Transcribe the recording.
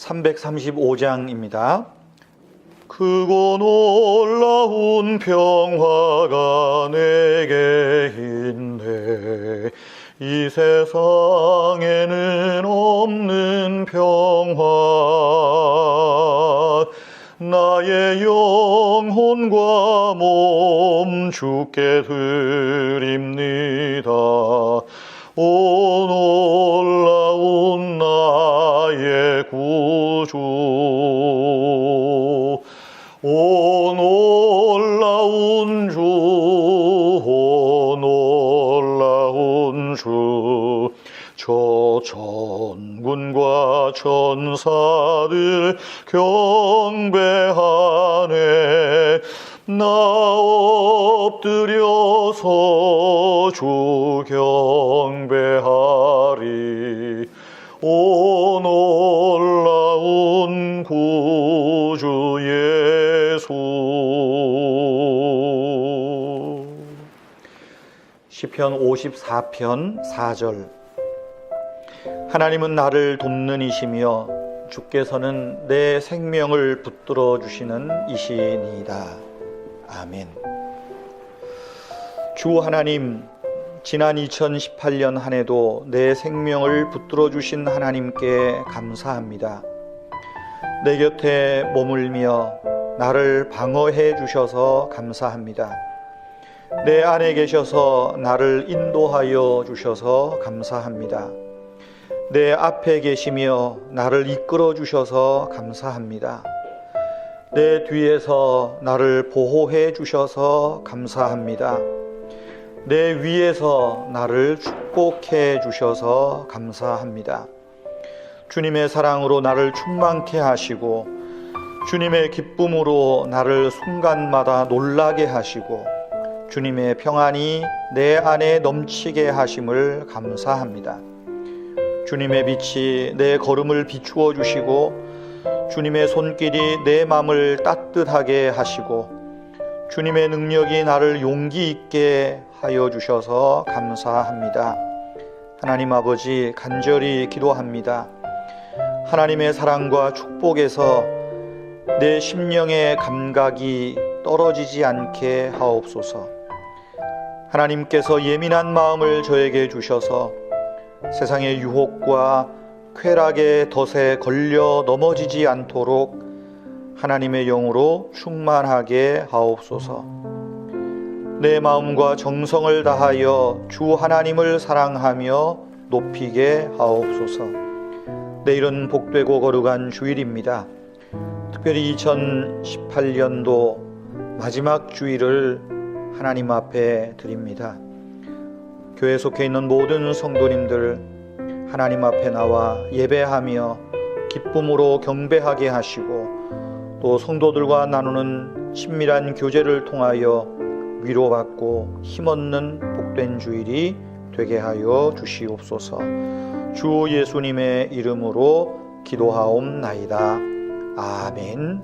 (335장입니다) 크고 놀라운 평화가 내게 있네. 이 세상에는 없는 평화 나의 영혼과 몸 주께 드립니다. 오 놀라운 나의 구주. 오 놀라운 주, 저 천군과 천사들 경배하네. 나 엎드려서 주 경배하리. 오 놀라운 구주 예수 시편 54편 4절 하나님은 나를 돕는 이시며 주께서는 내 생명을 붙들어 주시는 이시니이다. 아멘. 주 하나님 지난 2018년 한 해도 내 생명을 붙들어 주신 하나님께 감사합니다. 내 곁에 머물며 나를 방어해 주셔서 감사합니다. 내 안에 계셔서 나를 인도하여 주셔서 감사합니다. 내 앞에 계시며 나를 이끌어 주셔서 감사합니다. 내 뒤에서 나를 보호해 주셔서 감사합니다. 내 위에서 나를 축복해 주셔서 감사합니다. 주님의 사랑으로 나를 충만케 하시고 주님의 기쁨으로 나를 순간마다 놀라게 하시고 주님의 평안이 내 안에 넘치게 하심을 감사합니다. 주님의 빛이 내 걸음을 비추어 주시고 주님의 손길이 내 마음을 따뜻하게 하시고 주님의 능력이 나를 용기 있게 하여 주셔서 감사합니다. 하나님 아버지 간절히 기도합니다. 하나님의 사랑과 축복에서 내 심령의 감각이 떨어지지 않게 하옵소서. 하나님께서 예민한 마음을 저에게 주셔서 세상의 유혹과 쾌락의 덫에 걸려 넘어지지 않도록 하나님의 영으로 충만하게 하옵소서. 내 마음과 정성을 다하여 주 하나님을 사랑하며 높이게 하옵소서. 내일은 복되고 거룩한 주일입니다. 특별히 2018년도 마지막 주일을 하나님 앞에 드립니다. 교회 속해 있는 모든 성도님들 하나님 앞에 나와 예배하며 기쁨으로 경배하게 하시고 또 성도들과 나누는 친밀한 교제를 통하여 위로받고 힘없는 복된 주일이 되게 하여 주시옵소서. 주 예수님의 이름으로 기도하옵나이다. 아멘.